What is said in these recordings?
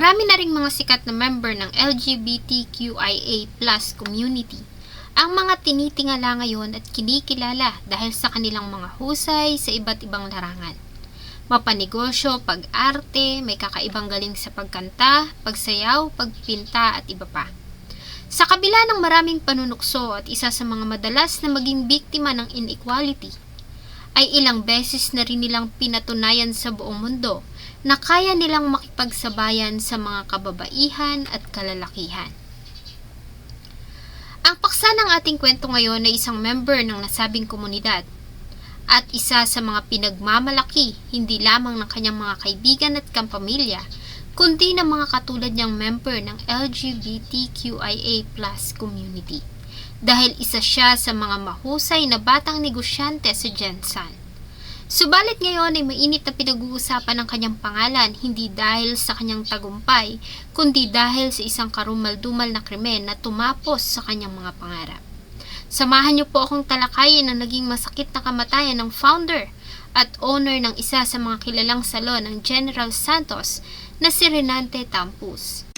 Marami na ring mga sikat na member ng LGBTQIA plus community ang mga tinitingala ngayon at kinikilala dahil sa kanilang mga husay sa iba't ibang larangan. Mapanegosyo, pag-arte, may kakaibang galing sa pagkanta, pagsayaw, pagpinta at iba pa. Sa kabila ng maraming panunukso at isa sa mga madalas na maging biktima ng inequality, ay ilang beses na rin nilang pinatunayan sa buong mundo na kaya nilang makipagsabayan sa mga kababaihan at kalalakihan. Ang paksa ng ating kwento ngayon ay isang member ng nasabing komunidad at isa sa mga pinagmamalaki hindi lamang ng kanyang mga kaibigan at kampamilya kundi ng mga katulad niyang member ng LGBTQIA plus community dahil isa siya sa mga mahusay na batang negosyante sa Jensen. Subalit ngayon ay mainit na pinag-uusapan ng kanyang pangalan hindi dahil sa kanyang tagumpay, kundi dahil sa isang karumal-dumal na krimen na tumapos sa kanyang mga pangarap. Samahan niyo po akong talakayin ang naging masakit na kamatayan ng founder at owner ng isa sa mga kilalang salon ng General Santos na si Renante Tampus.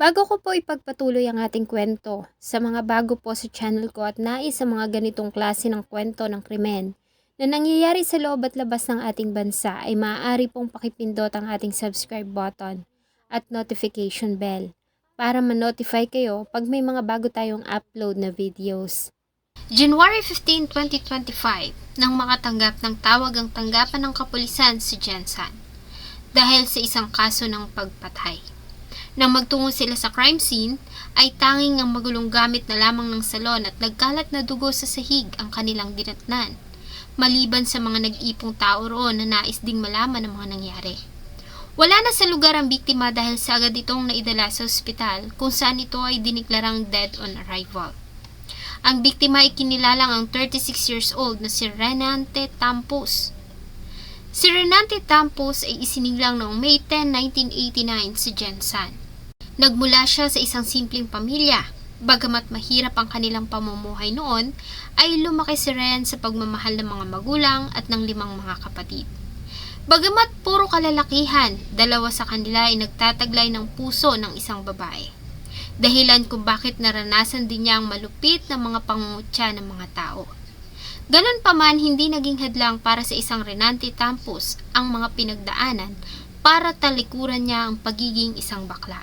Bago ko po ipagpatuloy ang ating kwento, sa mga bago po sa channel ko at nais sa mga ganitong klase ng kwento ng krimen na nangyayari sa loob at labas ng ating bansa ay maaari pong pakipindot ang ating subscribe button at notification bell para ma-notify kayo pag may mga bago tayong upload na videos. January 15, 2025, nang makatanggap ng tawag ang tanggapan ng kapulisan si Jensen dahil sa isang kaso ng pagpatay. Nang magtungo sila sa crime scene, ay tanging ang magulong gamit na lamang ng salon at nagkalat na dugo sa sahig ang kanilang dinatnan, maliban sa mga nag-ipong tao roon na nais ding malaman ang mga nangyari. Wala na sa lugar ang biktima dahil sa agad itong naidala sa ospital kung saan ito ay diniklarang dead on arrival. Ang biktima ay kinilalang ang 36 years old na si Renante Tampos. Si Renante Tampos ay isinilang noong May 10, 1989 sa Jensan. Nagmula siya sa isang simpleng pamilya. Bagamat mahirap ang kanilang pamumuhay noon, ay lumaki si Ren sa pagmamahal ng mga magulang at ng limang mga kapatid. Bagamat puro kalalakihan, dalawa sa kanila ay nagtataglay ng puso ng isang babae. Dahilan kung bakit naranasan din niya ang malupit na mga pangungutya ng mga tao. Ganon pa man, hindi naging hadlang para sa isang Renante Tampos ang mga pinagdaanan para talikuran niya ang pagiging isang bakla.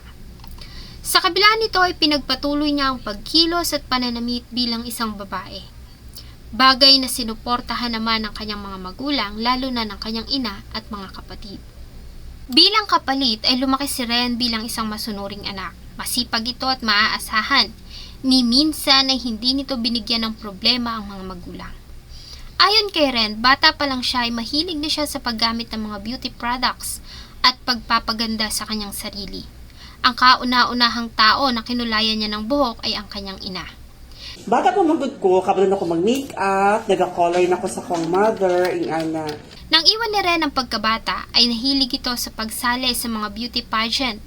Sa kabila nito ay pinagpatuloy niya ang pagkilos at pananamit bilang isang babae. Bagay na sinuportahan naman ng kanyang mga magulang lalo na ng kanyang ina at mga kapatid. Bilang kapalit ay lumaki si Ren bilang isang masunuring anak. Masipag ito at maaasahan. Ni minsan ay hindi nito binigyan ng problema ang mga magulang. Ayon kay Ren, bata pa lang siya ay mahilig na siya sa paggamit ng mga beauty products at pagpapaganda sa kanyang sarili. Ang kauna-unahang tao na kinulayan niya ng buhok ay ang kanyang ina. Bata pa magod ko, kabalon ako mag-makeup, nag-color na ako sa kong mother, ing ana. Nang iwan ni Ren ang pagkabata, ay nahilig ito sa pagsali sa mga beauty pageant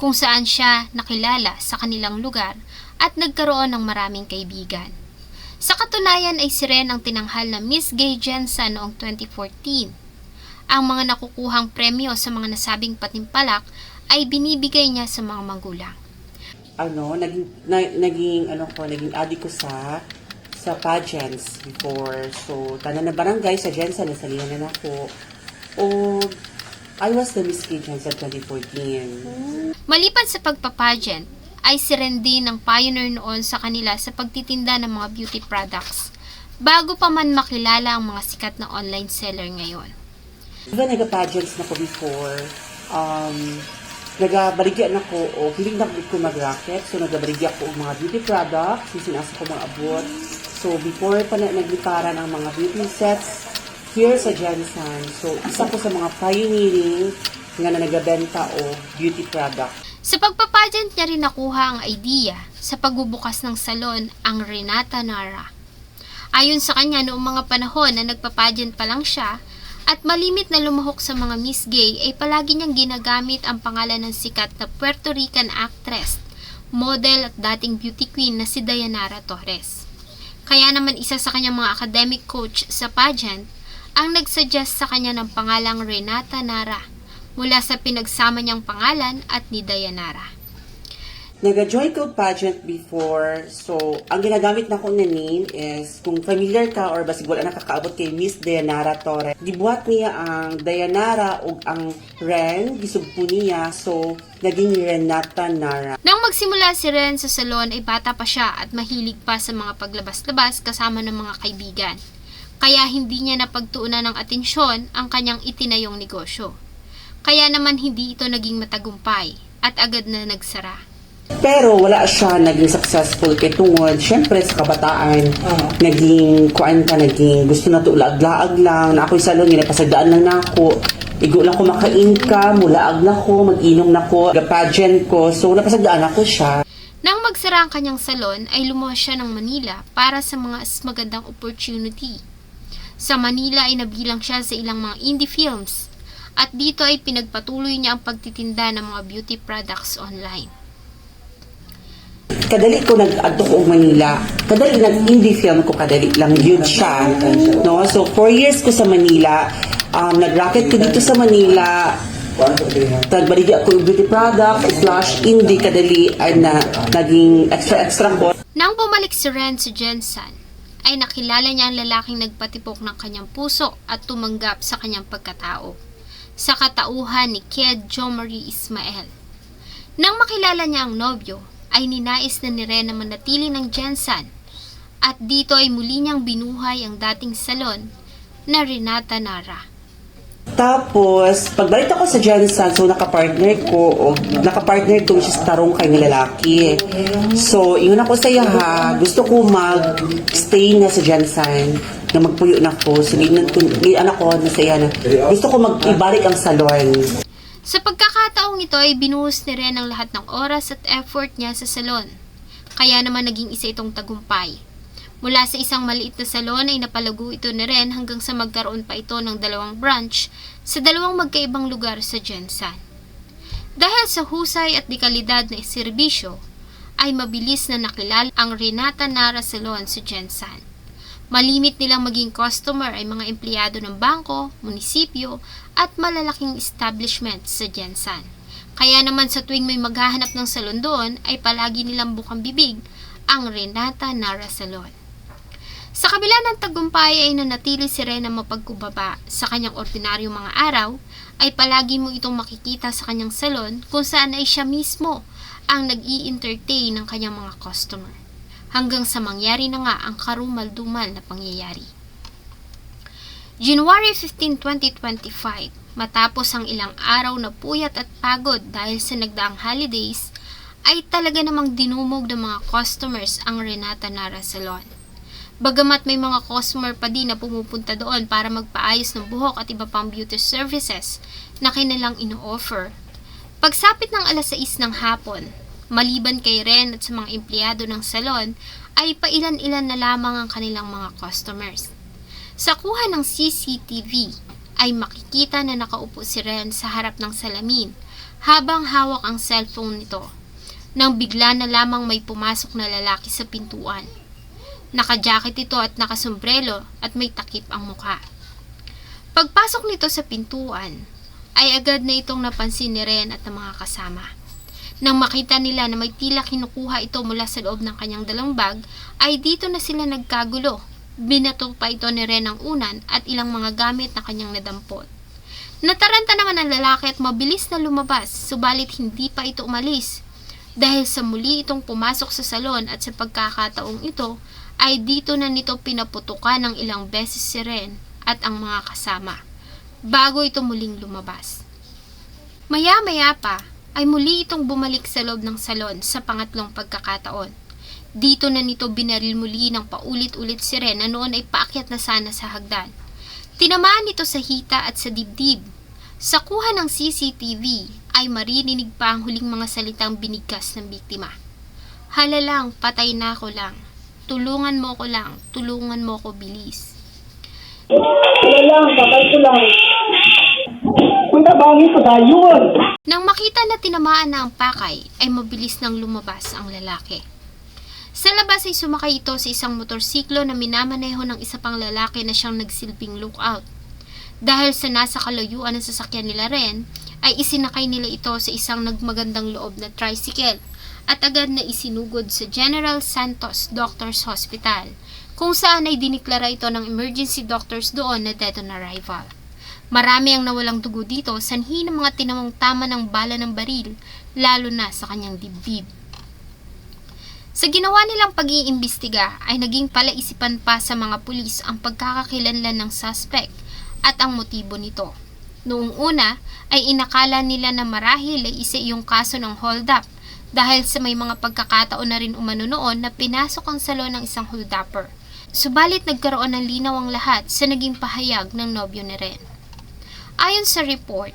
kung saan siya nakilala sa kanilang lugar at nagkaroon ng maraming kaibigan. Sa katunayan ay si Ren ang tinanghal na Miss Gay Jensen noong 2014. Ang mga nakukuhang premyo sa mga nasabing patimpalak ay binibigay niya sa mga magulang. Ano, naging, na, naging, ano ko, naging addict ko sa sa pageants before. So, tanan na barangay sa Jensen, nasalihan na ako. O, I was the Miss Gay Jensen 2014. Maliban sa pagpapageant, ay si Ren din ang pioneer noon sa kanila sa pagtitinda ng mga beauty products bago pa man makilala ang mga sikat na online seller ngayon. Diba nag-pageants na ko before, um, nagabaligya na ko o hindi na ko mag-racket. So, nagabaligya ko og mga beauty products, yung sinasa ko mga abot. So, before pa na nagliparan ang mga beauty sets here sa Jensen. So, isa ko sa mga pioneering nga na nagabenta o beauty product. Sa pagpapageant niya rin nakuha ang idea sa pagbubukas ng salon ang Renata Nara. Ayon sa kanya noong mga panahon na nagpapageant pa lang siya at malimit na lumahok sa mga Miss Gay ay palagi niyang ginagamit ang pangalan ng sikat na Puerto Rican actress, model at dating beauty queen na si Dayanara Torres. Kaya naman isa sa kanyang mga academic coach sa pageant ang nagsuggest sa kanya ng pangalang Renata Nara mula sa pinagsama niyang pangalan at ni Dayanara. Nag-join ko pageant before. So, ang ginagamit na ko na name is, kung familiar ka or basig wala nakakaabot kay Miss Dayanara Torres, gibuhat niya ang Dayanara o ang Ren, gisugpo niya. So, naging Renata Nara. Nang magsimula si Ren sa salon ay bata pa siya at mahilig pa sa mga paglabas-labas kasama ng mga kaibigan. Kaya hindi niya napagtuunan ng atensyon ang kanyang itinayong negosyo. Kaya naman hindi ito naging matagumpay at agad na nagsara. Pero wala siya naging successful kay tungod. Siyempre sa kabataan, naging kuan ka, naging gusto na to laag-laag lang. Na ako'y salon, ginapasagdaan lang na ako. Igo lang ko makain ka, mulaag na ko, mag-inom na ko, pageant ko. So napasagdaan ako siya. Nang magsara ang kanyang salon ay lumuwas siya ng Manila para sa mga mas magandang opportunity. Sa Manila ay nabilang siya sa ilang mga indie films at dito ay pinagpatuloy niya ang pagtitinda ng mga beauty products online. kadali ko nag-adto ko Manila. Kadali nag-indie film ko kadali lang yun siya. No? So, four years ko sa Manila. Um, nag-rocket ko dito sa Manila. Tagbaligi ako yung beauty product slash indie kadali ay na naging extra-extra ko. Nang bumalik si Ren sa Jensen, ay nakilala niya ang lalaking nagpatipok ng kanyang puso at tumanggap sa kanyang pagkatao. Sa katauhan ni Ked Jomari Ismael. Nang makilala niya ang nobyo, ay ninais na ni Ren na manatili ng Jensen at dito ay muli niyang binuhay ang dating salon na Renata Nara. Tapos, pagbalik ako sa Jensen, so nakapartner ko, o nakapartner ko siya sa tarong kay lalaki. So, ingon ako sa iya ha, gusto ko mag-stay na sa Jensen, na magpuyo na ko. Ko, ni anak ko na sa iya na, gusto ko mag-ibalik ang salon. Sa pagkakataong ito ay binuhos ni Ren ang lahat ng oras at effort niya sa salon. Kaya naman naging isa itong tagumpay. Mula sa isang maliit na salon ay napalago ito ni Ren hanggang sa magkaroon pa ito ng dalawang branch sa dalawang magkaibang lugar sa Jensen. Dahil sa husay at dekalidad na serbisyo, ay mabilis na nakilala ang Renata Nara Salon sa Jensen. Malimit nilang maging customer ay mga empleyado ng bangko, munisipyo, at malalaking establishment sa Jensen. Kaya naman sa tuwing may maghahanap ng salon doon ay palagi nilang bukang bibig ang Renata Nara Salon. Sa kabila ng tagumpay ay nanatili si Rena mapagkubaba sa kanyang ordinaryong mga araw, ay palagi mo itong makikita sa kanyang salon kung saan ay siya mismo ang nag entertain ng kanyang mga customer. Hanggang sa mangyari na nga ang karumal-dumal na pangyayari. January 15, 2025, matapos ang ilang araw na puyat at pagod dahil sa nagdaang holidays, ay talaga namang dinumog ng mga customers ang Renata Nara Salon. Bagamat may mga customer pa din na pumupunta doon para magpaayos ng buhok at iba pang beauty services na kanilang ino-offer. Pagsapit ng alas 6 ng hapon, maliban kay Ren at sa mga empleyado ng salon, ay pailan-ilan na lamang ang kanilang mga customers. Sa kuha ng CCTV, ay makikita na nakaupo si Ren sa harap ng salamin habang hawak ang cellphone nito. Nang bigla na lamang may pumasok na lalaki sa pintuan. Nakajacket ito at nakasombrelo at may takip ang mukha. Pagpasok nito sa pintuan, ay agad na itong napansin ni Ren at ng mga kasama. Nang makita nila na may tila kinukuha ito mula sa loob ng kanyang dalang bag, ay dito na sila nagkagulo. Binato pa ito ni Ren ang unan at ilang mga gamit na kanyang nadampot. Nataranta naman ang lalaki at mabilis na lumabas, subalit hindi pa ito umalis. Dahil sa muli itong pumasok sa salon at sa pagkakataong ito, ay dito na nito pinaputukan ng ilang beses si Ren at ang mga kasama, bago ito muling lumabas. Maya-maya pa, ay muli itong bumalik sa loob ng salon sa pangatlong pagkakataon. Dito na nito binaril muli ng paulit-ulit si Ren na noon ay paakyat na sana sa hagdan. Tinamaan nito sa hita at sa dibdib. Sa kuha ng CCTV ay maririnig pa ang huling mga salitang binigkas ng biktima. Hala lang, patay na ako lang. Tulungan mo ko lang, tulungan mo ko bilis. Wala lang, patay ko lang. Ko yun. Nang makita na tinamaan na ang pakay, ay mabilis nang lumabas ang lalaki. Sa labas ay sumakay ito sa isang motorsiklo na minamaneho ng isa pang lalaki na siyang nagsilbing lookout. Dahil sa nasa kalayuan ng sasakyan nila rin, ay isinakay nila ito sa isang nagmagandang loob na tricycle at agad na isinugod sa General Santos Doctors Hospital kung saan ay diniklara ito ng emergency doctors doon na dead on arrival. Marami ang nawalang dugo dito sanhi ng mga tinamong tama ng bala ng baril lalo na sa kanyang dibdib. Sa ginawa nilang pag-iimbestiga ay naging palaisipan pa sa mga pulis ang pagkakakilanlan ng suspect at ang motibo nito. Noong una ay inakala nila na marahil ay isa yung kaso ng hold-up dahil sa may mga pagkakataon na rin umano noon na pinasok ang salon ng isang hold-upper. Subalit nagkaroon ng linaw ang lahat sa naging pahayag ng nobyo ni Ren. Ayon sa report,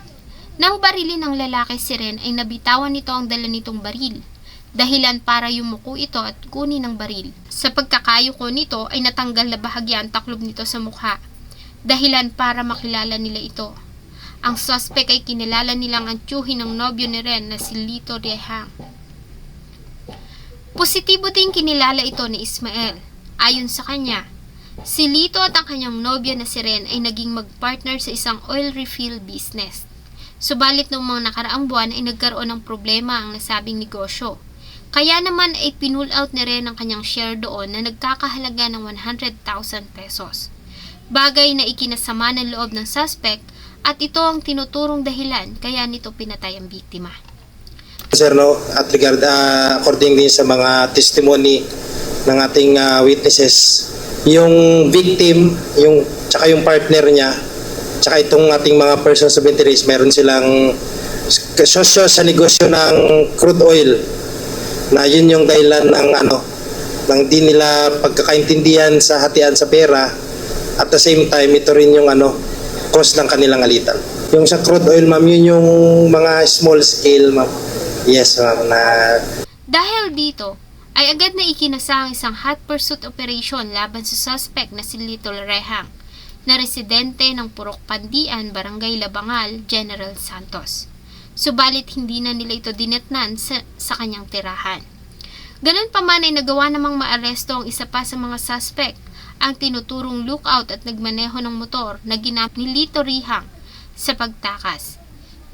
nang barilin ng lalaki si Ren ay nabitawan nito ang dala nitong baril. Dahilan para yumuko ito at kunin ang baril. Sa pagkakayuko nito ay natanggal na bahagya ang taklob nito sa mukha. Dahilan para makilala nila ito. Ang suspect ay kinilala nilang ang tiyuhin ng nobyo ni Ren na si Lito Riehang. Positibo din kinilala ito ni Ismael. Ayon sa kanya, si Lito at ang kanyang nobya na si Ren ay naging magpartner sa isang oil refill business. Subalit noong mga nakaraang buwan ay nagkaroon ng problema ang nasabing negosyo. Kaya naman ay pinull out ni Ren ang kanyang share doon na nagkakahalaga ng 100,000 pesos. Bagay na ikinasama ng loob ng suspect at ito ang tinuturong dahilan kaya nito pinatay ang biktima. Sir, no, at regard, ah, according din sa mga testimony ng ating ah, witnesses, yung victim, yung, tsaka yung partner niya, tsaka itong ating mga persons of interest, meron silang sosyo sa negosyo ng crude oil na yun yung dahilan ng ano, ng di nila pagkakaintindihan sa hatian sa pera at the same time ito rin yung ano, cause ng kanilang alitan. Yung sa crude oil, ma'am, yun yung mga small scale, ma'am. Yes, ma'am, na Dahil dito, ay agad na ikinasa ang isang hot pursuit operation laban sa suspect na si Little Rehang, na residente ng Purok Pandian, Barangay Labangal, General Santos. Subalit hindi na nila ito dinetnan sa, sa kanyang tirahan. Ganun pa man ay nagawa namang maaresto ang isa pa sa mga suspect, ang tinuturong lookout at nagmaneho ng motor na ginamit ni Lito Rihang sa pagtakas.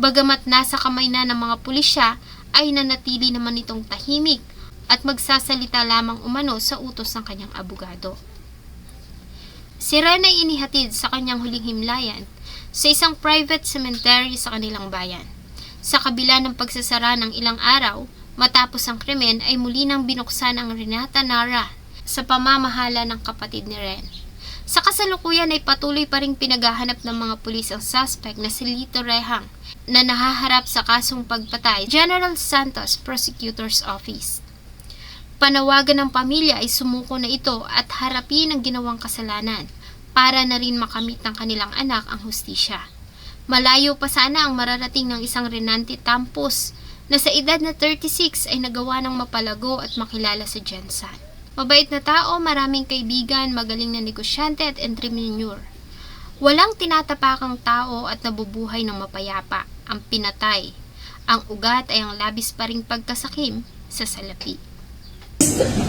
Bagamat nasa kamay na ng mga pulisya, ay nanatili naman itong tahimik at magsasalita lamang umano sa utos ng kanyang abogado. Si Ren ay inihatid sa kanyang huling himlayan sa isang private cemetery sa kanilang bayan. Sa kabila ng pagsasara ng ilang araw, matapos ang krimen ay muli nang binuksan ang Renata Nara sa pamamahala ng kapatid ni Ren. Sa kasalukuyan ay patuloy pa ring pinaghahanap ng mga pulis ang suspect na si Lito Rehang na nahaharap sa kasong pagpatay General Santos Prosecutor's Office. Panawagan ng pamilya ay sumuko na ito at harapin ang ginawang kasalanan para na rin makamit ng kanilang anak ang hustisya. Malayo pa sana ang mararating ng isang Renante Tampos na sa edad na 36 ay nagawa ng mapalago at makilala sa Jensen. Mabait na tao, maraming kaibigan, magaling na negosyante at entrepreneur. Walang tinatapakang tao at nabubuhay ng mapayapa. Ang pinatay. Ang ugat ay ang labis pa ring pagkasakim sa salapi.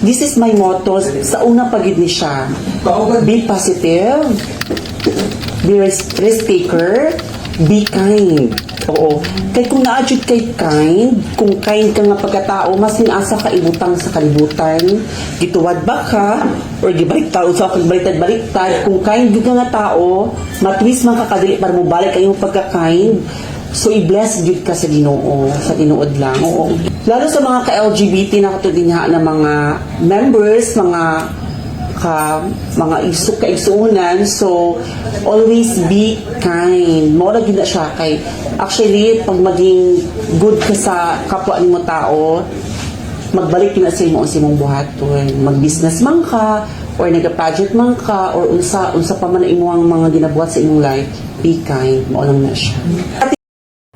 This is my motto sa una pagid ni siya. Be positive, be risk, taker, be kind. Oo. Kay kung naadjud kay kind, kung kind ka nga pagkatao, mas inasa ka ibutang sa kalibutan. Gituwad ba ka, or gibaliktad, sa baliktad baliktad, kung kind ka nga tao, matwis man ka kadili para mo balik kayong pagka-kind, So, i-bless jud ka sa ginoo, sa tinuod lang. Oo. Lalo sa mga ka-LGBT na katudinha na mga members, mga ka mga isuk kaigsuunan so always be kind. Mo na gina siya kay actually pag maging good ka sa kapwa nimo tao magbalik na sa imo sa imong buhaton mag-business man ka or nag-project man ka or unsa unsa pa man ang imong mga ginabuhat sa imong life be kind. Mo lang na siya